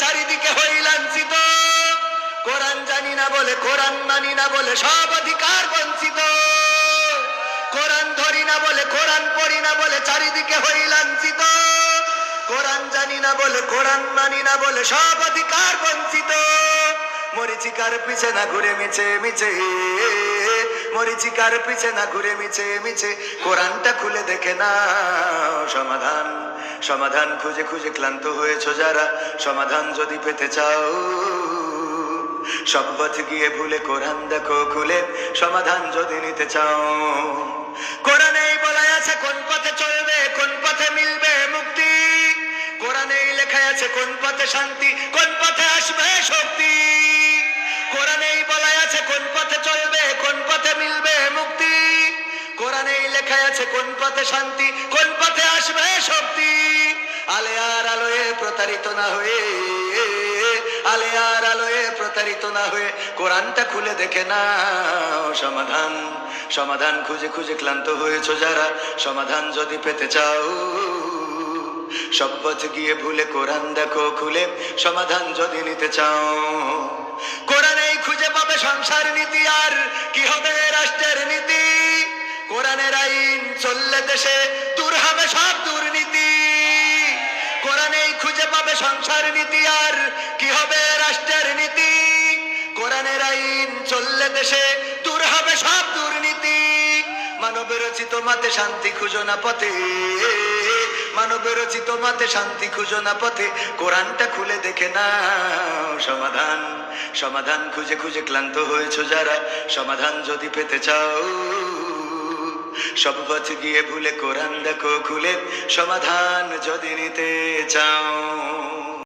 চারিদিকে হই লাঞ্ছিত। কোরআন জানি না বলে, কোরআন মানি না বলে সব অধিকার বঞ্চিত। কোরআন ধরি না বলে, কোরআন পড়ি না বলে চারিদিকে হই লাঞ্ছিত। কোরআন জানি না বলে, কোরআন মানি না বলে সব অধিকার বঞ্চিত। মরিচিকার পিছে না ঘুরে মিছে মিছে? মরিচিকার পিছে না ঘুরে মিছে মিছে? কোরআনটা খুলে দেখে না। সমাধান সমাধান খুঁজে খুঁজে ক্লান্ত হয়েছো যারা, সমাধান যদি পেতে চাও। সব পথ গিয়ে ভুলে কোরআন দেখো খুলে, সমাধান যদি নিতে চাও। কোরআনেই বলা আছে কোন পথে চলবে, কোন পথে মিলবে মুক্তি। কোরআনেই লেখা আছে কোন পথে শান্তি, কোন পথে আসবে শক্তি। কোরআনেই বলা আছে কোন পথে চলবে, কোন পথে মিলবে মুক্তি। কোরআনেই লেখা আছে কোন পথে শান্তি আলোয় প্রতারিত না হয়ে আলে আর আলোয় প্রতারিত না হয়ে কোরআনটা খুলে দেখে না সমাধান। সমাধান খুঁজে খুঁজে ক্লান্ত হয়েছো যারা, সমাধান যদি পেতে চাও। সব পথ গিয়ে ভুলে কোরআন দেখো খুলে, সমাধান যদি নিতে চাও। কোরআনেই খুঁজে পাবে সংসার নীতি আর কি হবে রাষ্ট্রের নীতি? কোরআনের আইন চললে দেশে দূর হবে সব খুঁজে পাবে সংসার নীতি আর কি হবে রাষ্ট্রের নীতি? কোরআনের আইন চললে দেশে দূর হবে সব দুর্নীতি। মানব রচিত মাতে শান্তি খুঁজো না পথে। মানব রচিত মাতে শান্তি খুঁজো না পথে। কোরআনটা খুলে দেখে না সমাধান। সমাধান খুঁজে খুঁজে ক্লান্ত হয়েছো যারা। সমাধান যদি পেতে চাও সব পথ গিয়ে ভুলে কোরআন দেখো খুলে সমাধান যদি নিতে চাও।